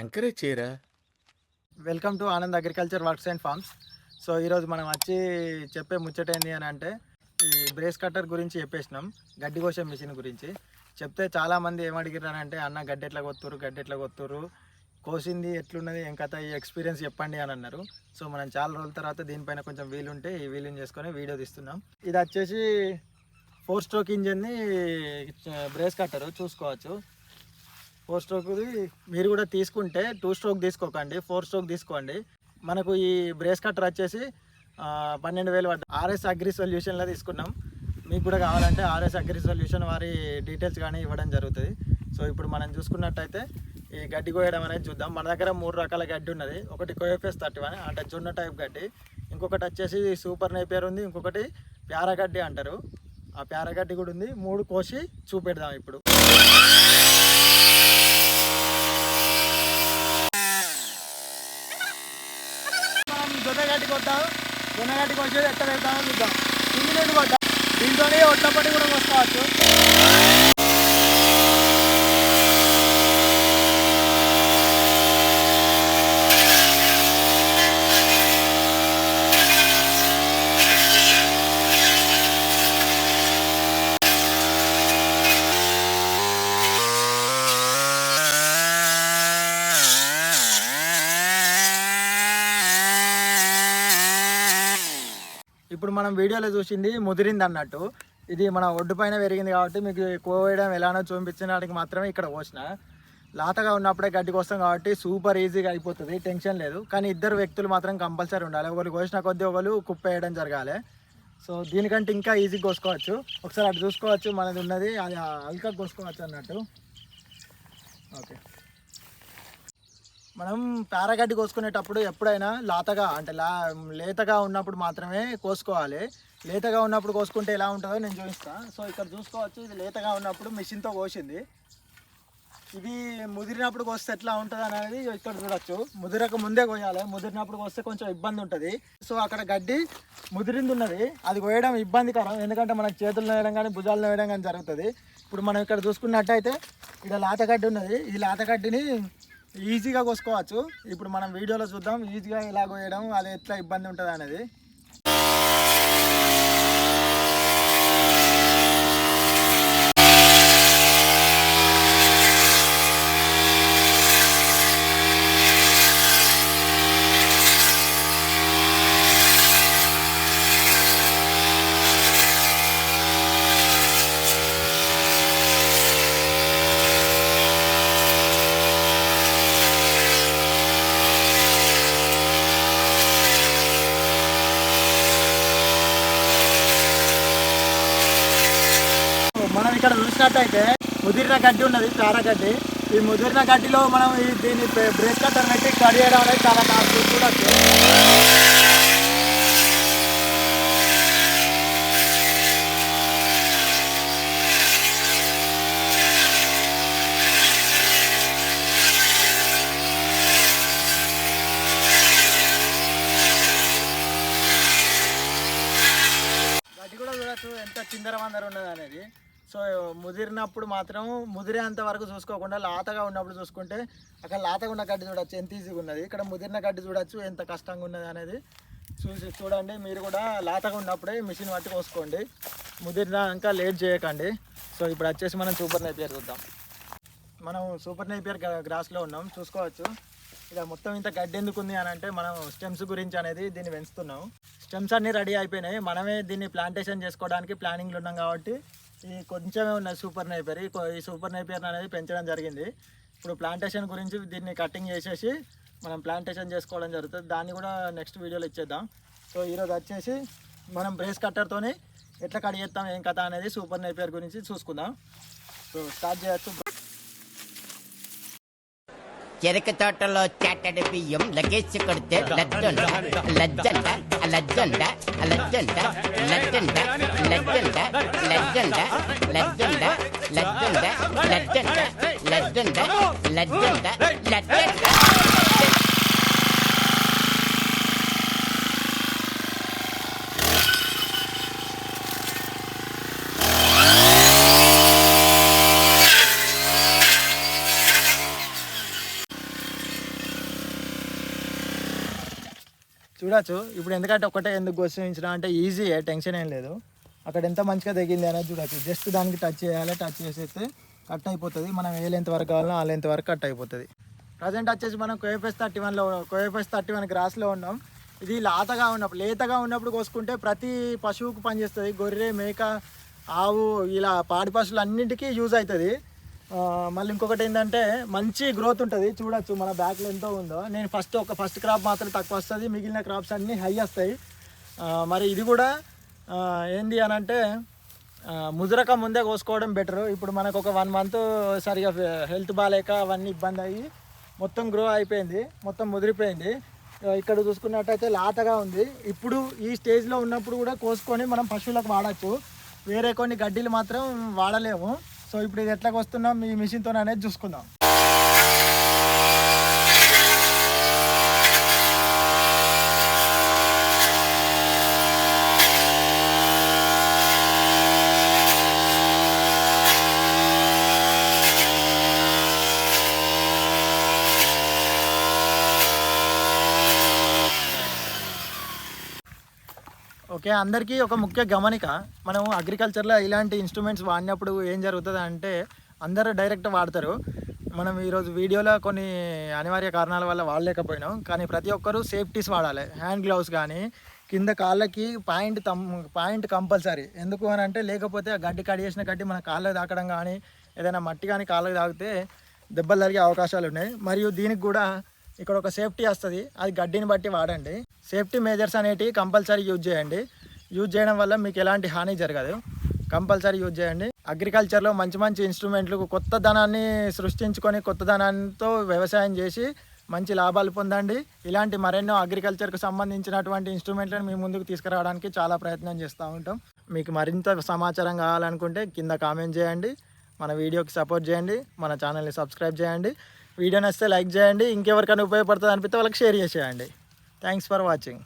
Encourage చేయరా? Welcome to Anand agriculture works and farms so ఈరోజు మనం వచ్చి చెప్పే ముచ్చట ఏంటి అని అంటే ఈ బ్రేస్ కట్టర్ గురించి చెప్పేసినాం గడ్డి కోసే మిషన్ గురించి. చెప్తే చాలామంది ఏమడిగిరారంటే అంటే అన్న గడ్డి ఎట్లా కొత్తురు గడ్డి ఎట్లా కొత్తురు కోసింది ఎట్లున్నది? ఇంకత ఈ ఎక్స్పీరియన్స్ చెప్పండి అని అన్నారు. సో మనం చాలా రోజుల తర్వాత దీనిపైన కొంచెం వీలుంటే ఈ వీలుని చేసుకొని వీడియో తీస్తున్నాం. ఇది వచ్చేసి ఫోర్ స్ట్రోక్ ఇంజిన్ని బ్రేస్ కట్టరు చూసుకోవచ్చు. ఫోర్ స్ట్రోక్ది మీరు కూడా తీసుకుంటే టూ స్ట్రోక్ తీసుకోకండి ఫోర్ స్ట్రోక్ తీసుకోండి. మనకు ఈ బ్రేస్ కట్టర్ వచ్చేసి పన్నెండు వేలు పడ్డ ఆర్ఎస్ అగ్రి సొల్యూషన్లో తీసుకున్నాం. మీకు కూడా కావాలంటే ఆర్ఎస్ అగ్రి సొల్యూషన్ వారి డీటెయిల్స్ కానీ ఇవ్వడం జరుగుతుంది. సో ఇప్పుడు మనం చూసుకున్నట్టయితే ఈ గడ్డి కోయడం అనేది చూద్దాం. మన దగ్గర మూడు రకాల గడ్డి ఉన్నది. ఒకటి కోయఫెస్ థర్టీ వన్ అంటే జొన్న టైప్ గడ్డి. ఇంకొకటి వచ్చేసి సూపర్ నేపియర్ ఉంది. ఇంకొకటి ప్యారగడ్డి అంటారు. ఆ ప్యారగడ్డి కూడా ఉంది. మూడు కోసి చూపెడదాం ఇప్పుడు. దున్నగాటి కొడతాం దున్నగాటి కొంచెం ఎట్ట పెడతామో చూద్దాం. ఇంజనీర్ కొడతాం దీంతోనే ఒట్లప్పటి కూడా వస్తావచ్చు ఇప్పుడు మనం వీడియోలో చూసింది ముదిరింది అన్నట్టు. ఇది మన ఒడ్డు పైన పెరిగింది కాబట్టి మీకు కోయడం ఎలానో చూపించడానికి మాత్రమే ఇక్కడ కోసిన లాతగా ఉన్నప్పుడే గడ్డి కోసం కాబట్టి సూపర్ ఈజీగా అయిపోతుంది టెన్షన్ లేదు. కానీ ఇద్దరు వ్యక్తులు మాత్రం కంపల్సరీ ఉండాలి. ఒకరు కోసిన కొద్దీ ఒకరు కుప్ప వేయడం జరగాలి. సో దీనికంటే ఇంకా ఈజీగా కోసుకోవచ్చు. ఒకసారి అటు చూసుకోవచ్చు మనది ఉన్నది అది అల్కా కోసుకోవచ్చు అన్నట్టు. ఓకే. మనం పారగడ్డి కోసుకునేటప్పుడు ఎప్పుడైనా లాతగా అంటే లా లేతగా ఉన్నప్పుడు మాత్రమే కోసుకోవాలి. లేతగా ఉన్నప్పుడు కోసుకుంటే ఎలా ఉంటుందో నేను చూపిస్తాను సో ఇక్కడ చూసుకోవచ్చు ఇది లేతగా ఉన్నప్పుడు మిషన్తో కోసింది. ఇది ముదిరినప్పుడు కోస్తే ఎట్లా ఉంటుంది అనేది ఇక్కడ చూడొచ్చు. ముదిరక ముందే కోయాలి. ముదిరినప్పుడు కోస్తే కొంచెం ఇబ్బంది ఉంటుంది. సో అక్కడ గడ్డి ముదిరింది ఉన్నది అది కోయడం ఇబ్బందికరం. ఎందుకంటే మనకు చేతులు వేయడం కానీ భుజాలు వేయడం కానీ జరుగుతుంది. ఇప్పుడు మనం ఇక్కడ చూసుకున్నట్టయితే ఇక్కడ లాతగడ్డి ఉన్నది. ఈ లాతగడ్డిని ఈజీగా కోసుకోవచ్చు. ఇప్పుడు మనం వీడియోలో చూద్దాం ఈజీగా ఎలా కోయడం అది ఎట్లా ఇబ్బంది ఉంటుంది అనేది మనం ఇక్కడ చూసినట్టయితే ముదిరిన గడ్డి ఉన్నది చార గడ్డి. ఈ ముదిరిన గడ్డిలో మనం ఈ దీన్ని బ్రేక్ కట్టర్ పెట్టి కడి చేయడం అనేది చాలా కాదు చూడొచ్చు. గడ్డి కూడా చూడొచ్చు ఎంత చిందర వందర ఉన్నది అనేది సో ముదిరినప్పుడు మాత్రం ముదిరేంత వరకు చూసుకోకుండా లాతగా ఉన్నప్పుడు చూసుకుంటే అక్కడ లాతగా ఉన్న గడ్డి చూడొచ్చు ఎంత ఈజీగా ఉన్నది. ఇక్కడ ముదిరిన గడ్డి చూడొచ్చు ఎంత కష్టంగా ఉన్నది అనేది చూసి చూడండి. మీరు కూడా లాతగా ఉన్నప్పుడే మిషన్ పట్టి కోసుకోండి ముదిరినాక లేట్ చేయకండి. సో ఇప్పుడు వచ్చేసి మనం సూపర్ నైపియర్ చూద్దాం. మనం సూపర్ నైపియర్ గ్రాస్లో ఉన్నాం. చూసుకోవచ్చు. ఇక మొత్తం ఇంత గడ్డి ఎందుకు ఉంది అని అంటే మనం స్టెమ్స్ గురించి అనేది దీన్ని పెంచుతున్నాం. స్టెమ్స్ అన్నీ రెడీ అయిపోయినాయి. మనమే దీన్ని ప్లాంటేషన్ చేసుకోవడానికి ప్లానింగ్లు ఉన్నాం కాబట్టి ఈ కొంచెమే ఉన్నది సూపర్ నైపియర్ ఈ సూపర్ నైపియర్ అనేది పెంచడం జరిగింది. ఇప్పుడు ప్లాంటేషన్ గురించి దీన్ని కటింగ్ చేసేసి మనం ప్లాంటేషన్ చేసుకోవడం జరుగుతుంది. దాన్ని కూడా నెక్స్ట్ వీడియోలో ఇచ్చేద్దాం. సో ఈరోజు వచ్చేసి మనం బ్రేస్ కట్టర్తోని ఎట్లా కట్ చేస్తాం ఏం కథ అనేది సూపర్ నైపియర్ గురించి చూసుకుందాం. సో స్టార్ట్ చేయొచ్చు. చెరక తోటలో చాటడి బియ్యం లగేసి కొడితే లజ్జంట లజ్జంట లజ్జంట లజ్జంట లజ్జంట లజ్జంట లడ్జండ లడ్జండ లడ్జండ లడ్జండ లడ్జండ లడ్జండ లడ్జండ చూడచ్చు. ఇప్పుడు ఎందుకంటే ఒక్కటే ఎందుకు గోసించిన అంటే ఈజీయే టెన్షన్ ఏం లేదు. అక్కడ ఎంత మంచిగా తగ్గింది అనేది చూడొచ్చు. జస్ట్ దానికి టచ్ చేయాలి టచ్ చేసేస్తే కట్ అయిపోతుంది. మనం ఏ లెంత్ వరకు కావాలో ఆ లెంత్ వరకు కట్ అయిపోతుంది. ప్రజెంట్ వచ్చేసి మనం కోఎఫ్ఎస్ థర్టీ వన్లో కోఎఫ్ఎస్ థర్టీ వన్ గ్రాస్లో ఉన్నాం. ఇది లాతగా ఉన్నప్పుడు లేతగా ఉన్నప్పుడు కోసుకుంటే ప్రతి పశువుకు పనిచేస్తుంది గొర్రె మేక ఆవు ఇలా పాడి పశువులు అన్నింటికీ యూజ్ అవుతుంది మళ్ళీ ఇంకొకటి ఏంటంటే మంచి గ్రోత్ ఉంటుంది. చూడొచ్చు మన బ్యాక్లో ఎంతో ఉందో. నేను ఫస్ట్ ఒక ఫస్ట్ క్రాప్ మాత్రం తక్కువ వస్తుంది. మిగిలిన క్రాప్స్ అన్నీ హై వస్తాయి. మరి ఇది కూడా ఏంది అని అంటే ముదురక ముందే కోసుకోవడం బెటర్ ఇప్పుడు మనకు ఒక వన్ మంత్ సరిగా హెల్త్ బాగాలేక అవన్నీ ఇబ్బంది అయ్యి మొత్తం గ్రో అయిపోయింది మొత్తం ముదిరిపోయింది. ఇక్కడ చూసుకున్నట్టయితే లాతగా ఉంది. ఇప్పుడు ఈ స్టేజ్లో ఉన్నప్పుడు కూడా కోసుకొని మనం పశువులకు వాడచ్చు. వేరే కొన్ని గడ్డీలు మాత్రం వాడలేము. సో ఇప్పుడు ఇది ఎట్లా ఈ మీ మిషన్తో అనేది చూసుకుందాం. ఓకే అందరికీ ఒక ముఖ్య గమనిక. మనం అగ్రికల్చర్లో ఇలాంటి ఇన్స్ట్రుమెంట్స్ వాడినప్పుడు ఏం జరుగుతుంది అంటే అందరూ డైరెక్ట్ వాడతారు. మనం ఈరోజు వీడియోలో కొన్ని అనివార్య కారణాల వల్ల వాడలేకపోయినాం. కానీ ప్రతి ఒక్కరూ సేఫ్టీస్ వాడాలి. హ్యాండ్ గ్లౌస్ కానీ కింద కాళ్ళకి పాయింట్ తమ్ పాయింట్ కంపల్సరీ. ఎందుకు అని అంటే లేకపోతే ఆ గడ్డి కడిగేసిన గడ్డి మన కాళ్ళకి తాకడం కానీ ఏదైనా మట్టి కానీ కాళ్ళకి తాకితే దెబ్బలు జరిగే అవకాశాలు ఉన్నాయి. మరియు దీనికి కూడా ఇక్కడ ఒక సేఫ్టీ వస్తుంది. అది గడ్డిని బట్టి వాడండి. సేఫ్టీ మేజర్స్ అనేటివి కంపల్సరీ యూజ్ చేయండి. యూజ్ చేయడం వల్ల మీకు ఎలాంటి హాని జరగదు. కంపల్సరీ యూజ్ చేయండి. అగ్రికల్చర్లో మంచి మంచి ఇన్స్ట్రుమెంట్లు కొత్త ధనాన్ని సృష్టించుకొని కొత్త ధనాన్ని వ్యవసాయం చేసి మంచి లాభాలు పొందండి. ఇలాంటి మరెన్నో అగ్రికల్చర్కు సంబంధించినటువంటి ఇన్స్ట్రుమెంట్లను మీ ముందుకు తీసుకురావడానికి చాలా ప్రయత్నం చేస్తూ ఉంటాం. మీకు మరింత సమాచారం కావాలనుకుంటే కింద కామెంట్ చేయండి. మన వీడియోకి సపోర్ట్ చేయండి. మన ఛానల్ని సబ్స్క్రైబ్ చేయండి. వీడియో నచ్చితే లైక్ చేయండి. ఇంకెవరికైనా ఉపయోగపడుతుంది అనిపిస్తే వాళ్ళకి షేర్ చేసేయండి. Thanks for watching